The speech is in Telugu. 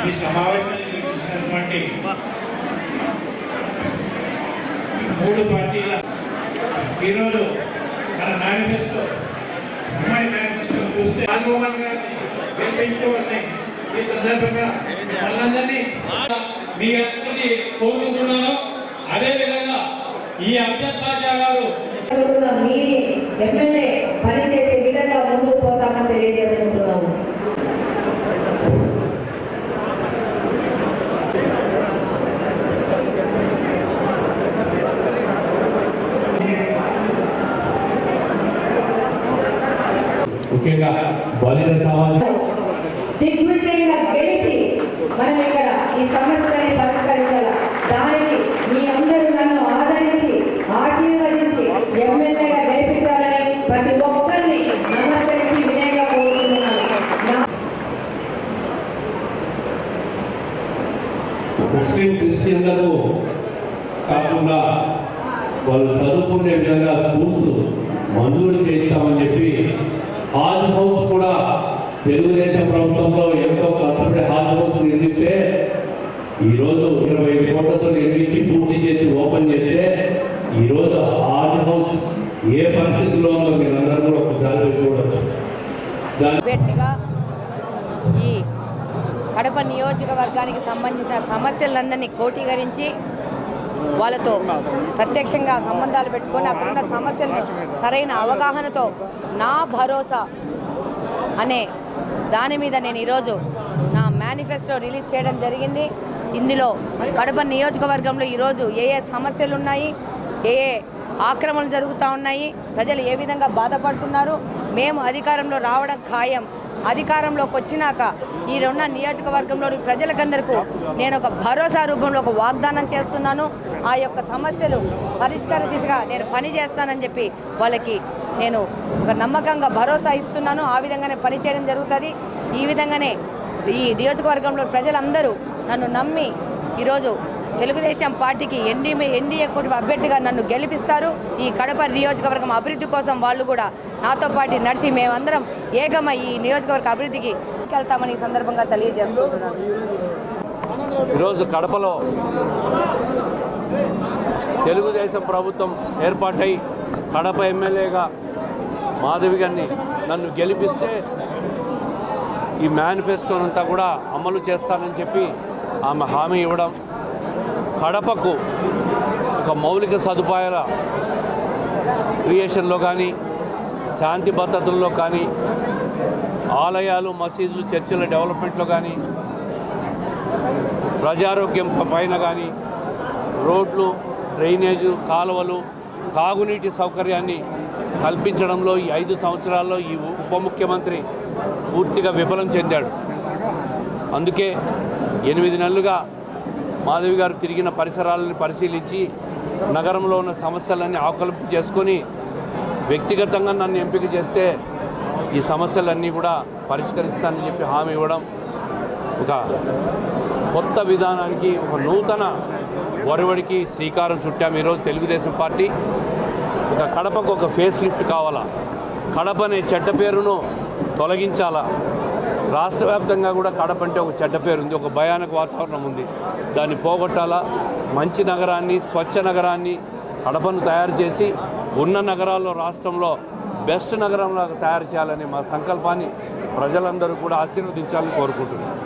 ఈ సమావేశాన్ని వచ్చినటువంటి మూడు పార్టీల ఈరోజు మన మేనిఫెస్టో ఉమ్మడి మేనిఫెస్టో చూస్తే రాజమోహన్ గారిని గెలిపించుకోవాలని ఈ సందర్భంగా మనందరినీ మీ అందరినీ కోరుకుంటున్నాను. అదేవిధంగా ఈ అబ్జద్ గారు ఎమ్మెల్యే ముఖ్యంగా బలిత సమాజం. దిగ్విజయంగా గెలిచి మనం ఇక్కడ ఈ సమస్యని పరిష్కరించాల? దానికి మీ అందరూ నన్ను ఆదరించి ఆశీర్వదించి ఎమ్మెల్యేగా గెలిపించాలని ప్రతి ఒక్కరిని నమస్కరించి వినయంగా కోరుకుంటున్నాను. ముస్లిం కాకుండా వాళ్ళు చదువుకునే విధంగా స్కూల్స్ మంజూరు చేస్తామని చెప్పి హాజ్ హౌస్ కూడా తెలుగుదేశం ప్రభుత్వంలో ఎంతో కష్టపడి హాజ్ హౌస్ నిర్మిస్తే ఈరోజు ఇరవై ఐదు కోట్లతో నిర్మించి పూర్తి చేసి ఓపెన్ చేస్తే ఈరోజు హాజ్ హౌస్ ఏ పరిస్థితిలో ఉందో మీరందరూ కూడా ఒకసారి చూడవచ్చు ఈ కడప నియోజకవర్గానికి సంబంధించిన సమస్యలందరినీ కోటీకరించి వాళ్ళతో ప్రత్యక్షంగా సంబంధాలు పెట్టుకొని అక్కడున్న సమస్యలను సరైన అవగాహనతో నా భరోసా అనే దాని మీద నేను ఈరోజు నా మేనిఫెస్టో రిలీజ్ చేయడం జరిగింది. ఇందులో కడప నియోజకవర్గంలో ఈరోజు ఏ ఏ సమస్యలు ఉన్నాయి ఏ ఏ ఆక్రమణలు జరుగుతూ ఉన్నాయి ప్రజలు ఏ విధంగా బాధపడుతున్నారు మేము అధికారంలో రావడం ఖాయం. అధికారంలోకి వచ్చినాక ఈ రెండు నియోజకవర్గంలోని ప్రజలకందరికీ నేను ఒక భరోసా రూపంలో ఒక వాగ్దానం చేస్తున్నాను. ఆ యొక్క సమస్యలు పరిష్కార దిశగా నేను పని చేస్తానని చెప్పి వాళ్ళకి నేను ఒక నమ్మకంగా భరోసా ఇస్తున్నాను. ఆ విధంగానే పనిచేయడం జరుగుతుంది. ఈ విధంగానే ఈ నియోజకవర్గంలో ప్రజలందరూ నన్ను నమ్మి ఈరోజు తెలుగుదేశం పార్టీకి ఎన్డీ ఎన్డీఏ కూటమి అభ్యర్థిగా నన్ను గెలిపిస్తారు? ఈ కడప నియోజకవర్గం అభివృద్ధి కోసం వాళ్ళు కూడా నాతో పాటు నడిచి మేమందరం ఏకమై ఈ నియోజకవర్గ అభివృద్ధికి వెళ్తామని ఈ సందర్భంగా తెలియజేసుకుంటున్నాను. ఈరోజు కడపలో తెలుగుదేశం ప్రభుత్వం ఏర్పాటై కడప ఎమ్మెల్యేగా మాధవి గారిని నన్ను గెలిపిస్తే ఈ మేనిఫెస్టోనంతా కూడా అమలు చేస్తానని చెప్పి ఆమె హామీ ఇవ్వడం కడపకు ఒక మౌలిక సదుపాయాల క్రియేషన్లో కానీ శాంతి భద్రతల్లో కానీ ఆలయాలు మసీదులు చర్చిల డెవలప్మెంట్లో కానీ ప్రజారోగ్యం పైన కానీ రోడ్లు డ్రైనేజు కాలువలు తాగునీటి సౌకర్యాన్ని కల్పించడంలో ఈ ఐదు సంవత్సరాల్లో ఈ ఉప ముఖ్యమంత్రి పూర్తిగా విఫలం చెందాడు. అందుకే ఎనిమిది నెలలుగా మాధవి గారు తిరిగిన పరిసరాలను పరిశీలించి నగరంలో ఉన్న సమస్యలన్నీ ఆకలింపు చేసుకొని వ్యక్తిగతంగా నన్ను ఎంపిక చేస్తే ఈ సమస్యలన్నీ కూడా పరిష్కరిస్తానని చెప్పి హామీ ఇవ్వడం ఒక కొత్త విధానానికి ఒక నూతన ఒరవడికి శ్రీకారం చుట్టాము ఈరోజు తెలుగుదేశం పార్టీ. ఒక కడపకు ఒక ఫేస్ లిఫ్ట్ కావాలా? కడప అనే చెడ్డ పేరును తొలగించాలా? రాష్ట్ర వ్యాప్తంగా కూడా కడప అంటే ఒక చెడ్డ పేరు ఉంది ఒక భయానక వాతావరణం ఉంది. దాన్ని పోగొట్టాలా? మంచి నగరాన్ని స్వచ్ఛ నగరాన్ని కడపను తయారు చేసి ఉన్న నగరాల్లో రాష్ట్రంలో బెస్ట్ నగరంలో తయారు చేయాలని మా సంకల్పాన్ని ప్రజలందరూ కూడా ఆశీర్వదించాలని కోరుకుంటున్నాను